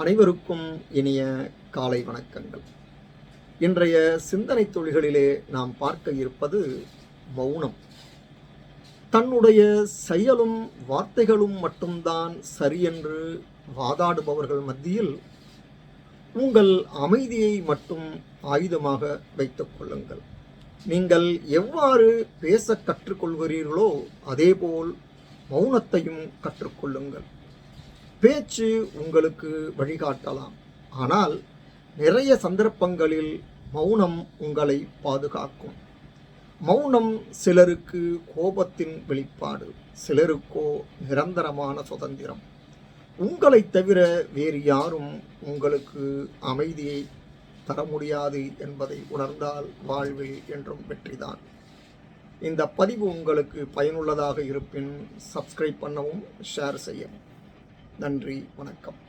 அனைவருக்கும் இனிய காலை வணக்கங்கள். இன்றைய சிந்தனை தொழில்களிலே நாம் பார்க்க இருப்பது மௌனம். தன்னுடைய செயலும் வார்த்தைகளும் மட்டும்தான் சரியென்று வாதாடுபவர்கள் மத்தியில் உங்கள் அமைதியை மட்டும் ஆயுதமாக வைத்துக் கொள்ளுங்கள். நீங்கள் எவ்வாறு பேச கற்றுக்கொள்கிறீர்களோ அதேபோல் மௌனத்தையும் கற்றுக்கொள்ளுங்கள். பேச்சு உங்களுக்கு வழிகாட்டலாம். ஆனால் நிறைய சந்தர்ப்பங்களில் மௌனம் உங்களை பாதுகாக்கும். மௌனம் சிலருக்கு கோபத்தின் வெளிப்பாடு சிலருக்கோ நிரந்தரமான சுதந்திரம். உங்களை தவிர வேறு யாரும் உங்களுக்கு அமைதியை தர முடியாது என்பதை உணர்ந்தால் வாழ்வில் என்றும் வெற்றிதான். இந்த பதிவு உங்களுக்கு பயனுள்ளதாக இருப்பின் சப்ஸ்கிரைப் பண்ணவும் ஷேர் செய்யவும். நன்றி வணக்கம்.